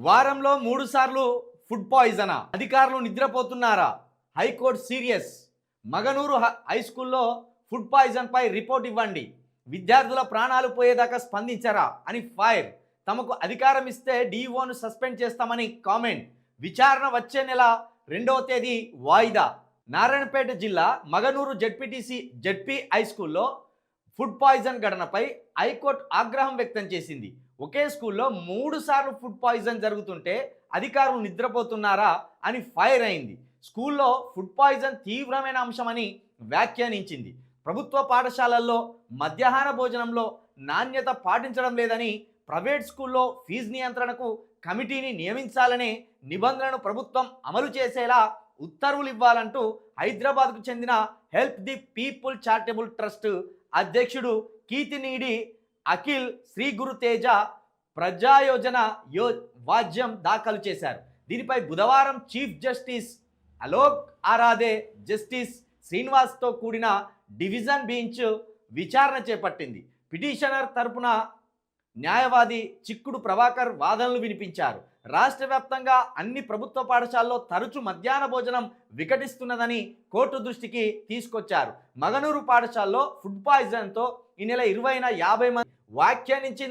వారంలో మూడు సార్లు ఫుడ్ పాయిజనా? అధికారులు నిద్రపోతున్నారా? High court serious. మగనూరు హ- హై స్కూల్లో ఫుడ్ పాయిజన్ పై రిపోర్ట్ ఇవ్వండి. విద్యార్థుల ప్రాణాలు పోయేదాకా స్పందించరా? అని ఫైర్. తమకు అధికారం ఇస్తే డిఓను సస్పెండ్ చేస్తామని కామెంట్. విచారణ వచ్చే నెల రెండవ తేదీ వాయిదా. నారాయణపేట జిల్లా మగనూరు జడ్పీటీసీ జడ్పీ హై స్కూల్లో ఫుడ్ పాయిజన్ ఘటనపై హైకోర్టు ఆగ్రహం వ్యక్తం చేసింది. ఒకే స్కూల్లో మూడు సార్లు ఫుడ్ పాయిజన్ జరుగుతుంటే అధికారులు నిద్రపోతున్నారా అని ఫైర్ అయింది. స్కూల్లో ఫుడ్ పాయిజన్ తీవ్రమైన అంశమని వ్యాఖ్యానించింది. ప్రభుత్వ పాఠశాలల్లో మధ్యాహ్న భోజనంలో నాణ్యత పాటించడం లేదని ప్రైవేట్ స్కూల్లో ఫీజు నియంత్రణకు కమిటీని నియమించాలనే నిబంధనను ప్రభుత్వం అమలు చేసేలా ఉత్తర్వులు ఇవ్వాలంటూ హైదరాబాద్కు చెందిన help the people charitable trust అధ్యక్షుడు కీతినీడి అఖిల్ శ్రీ గురు తేజ ప్రజాయోజన యో వాజ్యం దాఖలు చేశారు. దీనిపై బుధవారం chief justice Alok Aradhe justice శ్రీనివాస్తో కూడిన డివిజన్ బెంచ్ విచారణ చేపట్టింది. పిటిషనర్ తరపున న్యాయవాది చిక్కుడు ప్రభాకర్ వాదనలు వినిపించారు. రాష్ట్ర వ్యాప్తంగా అన్ని ప్రభుత్వ పాఠశాలలో తరచు మధ్యాహ్న భోజనం వికటిస్తున్నదని కోర్టు దృష్టికి తీసుకొచ్చారు. మగనూరు పాఠశాలలో ఫుడ్ పాయిజన్తో ఈ నెల ఇరవైన యాభై మంది వ్యాఖ్యానించి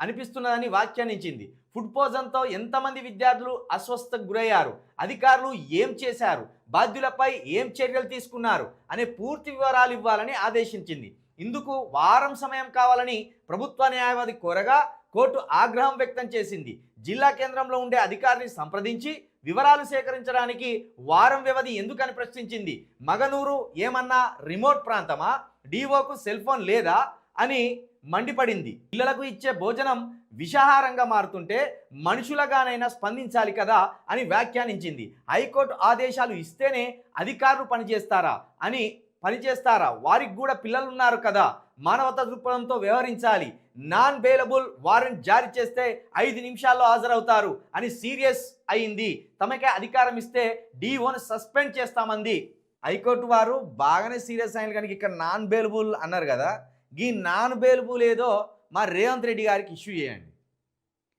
అనిపిస్తున్నదని వ్యాఖ్యానించింది. ఫుడ్ పాయిజన్తో ఎంతమంది విద్యార్థులు అస్వస్థకు గురయ్యారు? అధికారులు ఏం చేశారు? బాధ్యులపై ఏం చర్యలు తీసుకున్నారు? అనే పూర్తి వివరాలు ఇవ్వాలని ఆదేశించింది. ఇందుకు వారం సమయం కావాలని ప్రభుత్వ న్యాయవాది కోరగా కోర్టు ఆగ్రహం వ్యక్తం చేసింది. జిల్లా కేంద్రంలో ఉండే అధికారిని సంప్రదించి వివరాలు సేకరించడానికి వారం వ్యవధి ఎందుకని ప్రశ్నించింది? మగనూరు ఏమన్నా రిమోట్ ప్రాంతమా? డీఓకు సెల్ ఫోన్ లేదా? అని మండిపడింది. పిల్లలకు ఇచ్చే భోజనం విషాహారంగా మారుతుంటే మనుషులగానైనా స్పందించాలి కదా అని వ్యాఖ్యానించింది. హైకోర్టు ఆదేశాలు ఇస్తేనే అధికారులు పనిచేస్తారా? అని పనిచేస్తారా? వారికి కూడా పిల్లలు ఉన్నారు కదా. మానవతా దృక్పథంతో వ్యవహరించాలి. నాన్ బెయిలబుల్ వారెంట్ జారీ చేస్తే ఐదు నిమిషాల్లో హాజరవుతారు అని సీరియస్ అయింది. తమకే అధికారం ఇస్తే డీఓను సస్పెండ్ చేస్తామంది. హైకోర్టు వారు బాగానే సీరియస్ అయిన కానీ ఇక్కడ నాన్ బెయిలబుల్ అన్నారు కదా. ఈ నాన్ బెయిలబుల్ ఏదో మా రేవంత్ రెడ్డి గారికి ఇష్యూ చేయండి.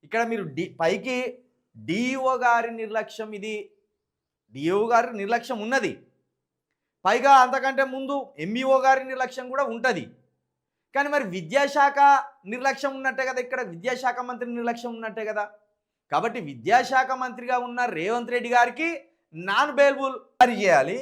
ఇక్కడ మీరు డి పైకి డిఓ గారి నిర్లక్ష్యం ఇది. డిఓ గారి నిర్లక్ష్యం ఉన్నది. పైగా అంతకంటే ముందు ఎంఈఓ గారి నిర్లక్ష్యం కూడా ఉంటుంది. కానీ మరి విద్యాశాఖ నిర్లక్ష్యం ఉన్నట్టే కదా ఇక్కడ విద్యాశాఖ మంత్రి నిర్లక్ష్యం ఉన్నట్టే కదా. కాబట్టి విద్యాశాఖ మంత్రిగా ఉన్న రేవంత్ రెడ్డి గారికి నాన్ బెయిలబుల్ జారీ చేయాలి.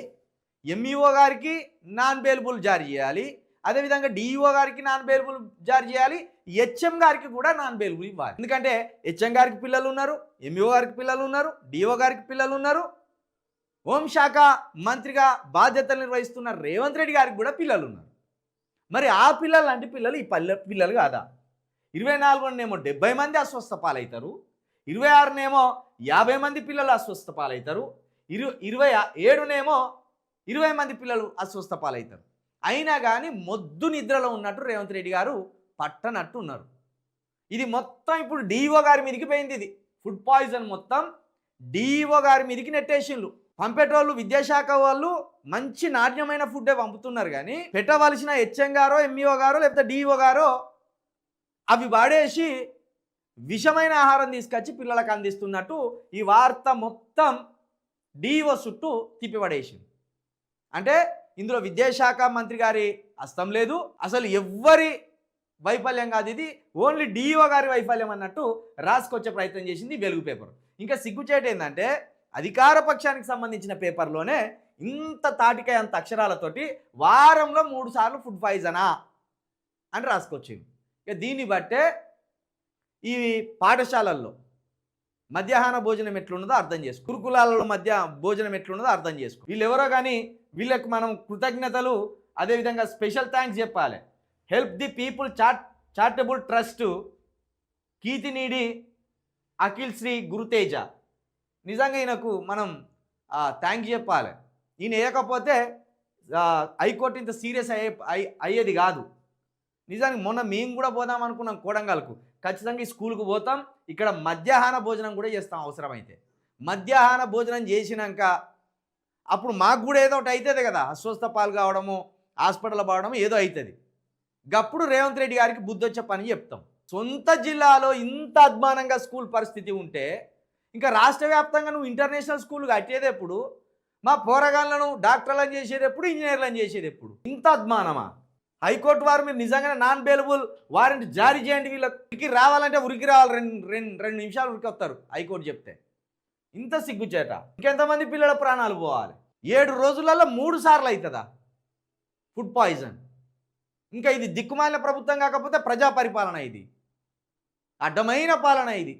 ఎంఈఓ గారికి నాన్ బెయిలబుల్ జారీ చేయాలి. అదేవిధంగా డిఈఓ గారికి నాన్ బెయిలబుల్ జారీ చేయాలి హెచ్ఎం గారికి కూడా నాన్ బెయిలబుల్ ఇవ్వాలి. ఎందుకంటే హెచ్ఎం గారికి పిల్లలు ఉన్నారు ఎంఈఓ గారికి పిల్లలు ఉన్నారు డిఓ గారికి పిల్లలు ఉన్నారు. హోంశాఖ మంత్రిగా బాధ్యతలు నిర్వహిస్తున్న రేవంత్ రెడ్డి గారికి కూడా పిల్లలు ఉన్నారు. మరి ఆ పిల్లలు లాంటి పిల్లలు ఈ పల్లె పిల్లలు కాదా? ఇరవై నాలుగునేమో డెబ్బై మంది అస్వస్థ పాలవుతారు ఇరవై ఆరునేమో యాభై మంది పిల్లలు అస్వస్థ పాలవుతారు ఇరు ఇరవై ఏడునేమో ఇరవై మంది పిల్లలు అస్వస్థ పాలవుతారు. అయినా కానీ మొద్దు నిద్రలో ఉన్నట్టు రేవంత్ రెడ్డి గారు పట్టనట్టు ఉన్నారు. ఇది మొత్తం ఇప్పుడు డిఓ గారి మీదకి పోయింది ఇది. ఫుడ్ పాయిజన్ మొత్తం డిఓ గారి మీదకి నెట్టేసిండ్రు పంపేటోళ్ళు విద్యాశాఖ వాళ్ళు మంచి నాణ్యమైన ఫుడ్డే పంపుతున్నారు కానీ పెట్టవలసిన హెచ్ఎం గారో ఎంఈఓ గారో లేకపోతే డిఓ గారో అవి వాడేసి విషమైన ఆహారం తీసుకొచ్చి పిల్లలకు అందిస్తున్నట్టు ఈ వార్త మొత్తం డిఓ చుట్టూ తిప్పిపడేసింది. అంటే ఇందులో విద్యాశాఖ మంత్రి గారి హస్తం లేదు. అసలు ఎవ్వరి వైఫల్యం కాదు ఇది. ఓన్లీ డిఓ గారి వైఫల్యం అన్నట్టు రాసుకొచ్చే ప్రయత్నం చేసింది వెలుగు పేపర్. ఇంకా సిగ్గుచేటు ఏంటంటే అధికార పక్షానికి సంబంధించిన పేపర్లోనే ఇంత తాటికాయ అంత అక్షరాలతోటి వారంలో మూడు సార్లు ఫుడ్ పాయిజనా అని రాసుకొచ్చింది. ఇక దీన్ని బట్టే ఈ పాఠశాలల్లో మధ్యాహ్న భోజనం ఎట్లున్నదో అర్థం చేసుకో. గురుకులాలలో మధ్య భోజనం ఎట్లున్నదో అర్థం చేసుకో. వీళ్ళు ఎవరో కానీ వీళ్ళకి మనం కృతజ్ఞతలు అదేవిధంగా స్పెషల్ థ్యాంక్స్ చెప్పాలి. Help the people chat charitable trust Keethineedi Akhil Shri Guruteja నిజంగా ఈయనకు మనం థ్యాంక్ చెప్పాలి. ఈయన వేయకపోతే హైకోర్టు ఇంత సీరియస్ అయ్యే అయ్యి- అయ్యేది కాదు. నిజానికి మొన్న మేము కూడా పోదాం అనుకున్నాం కోడంగల్కు. ఖచ్చితంగా ఈ స్కూల్కు పోతాం. ఇక్కడ మధ్యాహ్న భోజనం కూడా చేస్తాం అవసరమైతే. మధ్యాహ్న భోజనం చేసినాక అప్పుడు మాకు కూడా ఏదో ఒకటి అవుతుంది కదా. అస్వస్థ పాలు కావడము హాస్పిటల్ పోవడము ఏదో అవుతుంది గప్పుడు రేవంత్ రెడ్డి గారికి బుద్ధి వచ్చే పని చెప్తాం. సొంత జిల్లాలో ఇంత అద్మానంగా స్కూల్ పరిస్థితి ఉంటే ఇంకా రాష్ట్ర వ్యాప్తంగా నువ్వు ఇంటర్నేషనల్ స్కూల్ కట్టేది ఎప్పుడు మా పోరగాళ్ళను డాక్టర్లను చేసేది ఎప్పుడు ఇంజనీర్లను చేసేది ఎప్పుడు ఇంత అద్మానమా? హైకోర్టు వారు మీరు నిజంగానే నాన్ బెయిలబుల్ వారెంట్ జారీ చేయండి వీళ్ళకి రావాలంటే ఉరికి రావాలి రెండు రెండు రెండు నిమిషాలు ఉరికి వస్తారు హైకోర్టు చెప్తే. ఇంత సిగ్గుచేట ఇంకెంతమంది పిల్లల ప్రాణాలు పోవాలి? ఏడు రోజులలో మూడు సార్లు అవుతుందా ఫుడ్ పాయిజన్. ఇంకా ఇది దిక్కుమాలిన ప్రభుత్వం కాకపోతే ప్రజా పరిపాలన ఇది. అడ్డమైన పాలన ఇది.